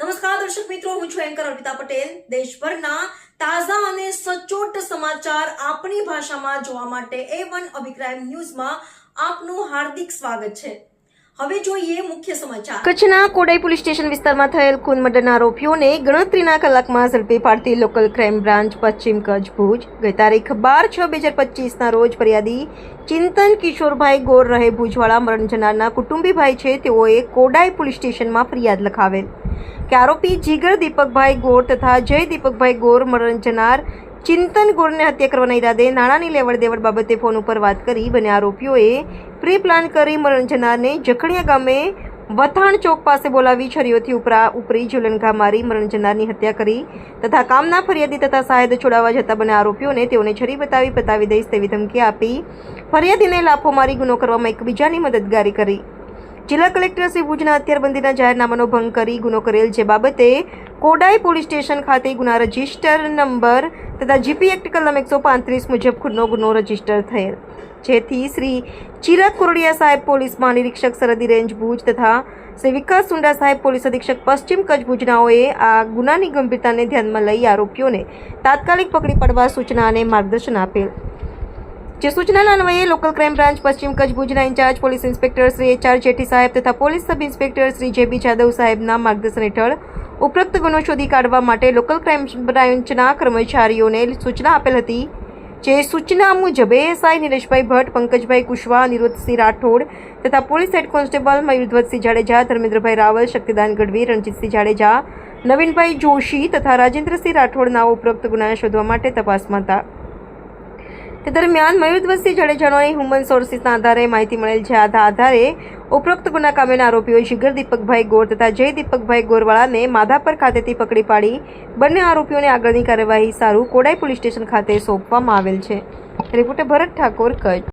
નમસ્કાર, દર્શક મિત્રો, હું છું એન્કર અર્પિતા પટેલ. દેશભરના તાજા અને સચોટ સમાચાર આપણી ભાષામાં જોવા માટે એ વન અભિપ્રાય ન્યૂઝમાં આપનું હાર્દિક સ્વાગત છે. હવે જોઈએ મુખ્ય સમાચાર. કચ્છના કોડાઈ પોલીસ સ્ટેશન વિસ્તારમાં થયેલ ખૂન મર્ડરના આરોપીઓને ગણતરીના કલાકમાં ઝડપી પાડતી લોકલ ક્રાઇમ બ્રાન્ચ પશ્ચિમ કચ્છ ભુજ. ગઈ તારીખ બાર છ બે હજાર પચીસના રોજ ફરિયાદી ચિંતન કિશોરભાઈ ગોર રહે ભુજવાળા મરણ જનારના કુટુંબીભાઈ છે. તેઓએ કોડાઈ પોલીસ સ્ટેશનમાં ફરિયાદ લખાવેલ. કે આરોપી જીગર દીપકભાઈ ગોર તથા જય દીપકભાઈ ગોર મરણ જનાર ચિંતન ગોરને હત્યા કરવાના ઈરાદે નાણાંની લેવડ દેવડ બાબતે ફોન ઉપર વાત કરી બંને આરોપીઓએ પ્રી પ્લાન કરી મરણ જનારને જખણિયા ગામે વથાણ ચોક પાસે બોલાવી છરીઓથી ઉપરા ઉપરી જુલનઘા મારી મરણ જનારની હત્યા કરી તથા કામના ફરિયાદી તથા સાહેદ છોડાવવા જતા બંને આરોપીઓને તેઓને છરી બતાવી બતાવી દઈશ તેવી ધમકી આપી ફરિયાદીને લાફો મારી ગુનો કરવામાં એકબીજાની મદદગારી કરી. જિલ્લા કલેક્ટર શ્રી ભુજના હથિયારબંધીના જાહેરનામાનો ભંગ કરી ગુનો કરેલ જે બાબતે કોડાઈ પોલીસ સ્ટેશન ખાતે ગુના રજિસ્ટર નંબર તથા જીપી એક્ટ કલમ એકસો પાંત્રીસ મુજબ ખુદનો ગુનો રજિસ્ટર થયેલ. જેથી શ્રી ચિરાગ કોરડિયા સાહેબ પોલીસ મહાનિરીક્ષક સરહદી રેન્જ ભુજ તથા શ્રી વિકાસ સુંડા સાહેબ પોલીસ અધિક્ષક પશ્ચિમ કચ્છ ભુજનાઓએ આ ગુનાની ગંભીરતાને ધ્યાનમાં લઈ આરોપીઓને તાત્કાલિક પકડી પાડવા સૂચના અને માર્ગદર્શન આપેલ. જે સૂચનાના અન્વયે લોકલ ક્રાઇમ બ્રાન્ચ, પશ્ચિમ કચ્છ ભુજના in-charge police inspector Shri H R Jethi સાહેબ તથા police sub inspector Shri J B Jadav સાહેબના માર્ગદર્શન હેઠળ ઉપરોક્ત ગુનો શોધી કાઢવા માટે લોકલ ક્રાઇમ બ્રાન્ચના કર્મચારીઓને સૂચના આપેલ હતી. જે સૂચના મુજબ એએસઆઈ નિલેશભાઈ ભટ્ટ, પંકજભાઈ કુશવા, અનિરુદ્ધસિંહ રાઠોડ તથા police head constable Mayurdhvajsinh Jadeja, Dharmendrabhai Raval, Shaktidan Gadhvi, Ranjitsinh Jadeja, Navinbhai Joshi તથા રાજેન્દ્રસિંહ રાઠોડના ઉપરોક્ત ગુના શોધવા માટે તપાસમાં હતા તે દરમિયાન મયુરધ્વજસિંહ જાડેજાનો હ્યુમન સોર્સિસના આધારે માહિતી મળેલ છે. આ આધારે ઉપરોક્ત ગુના કામેના આરોપીઓ જીગર દીપકભાઈ ગોર તથા જય દીપકભાઈ ગોરવાળાને માધાપર ખાતેથી પકડી પાડી બંને આરોપીઓને આગળની કાર્યવાહી સારું કોડાઈ પોલીસ સ્ટેશન ખાતે સોંપવામાં આવેલ છે. રિપોર્ટર ભરત ઠાકોર કચ્છ.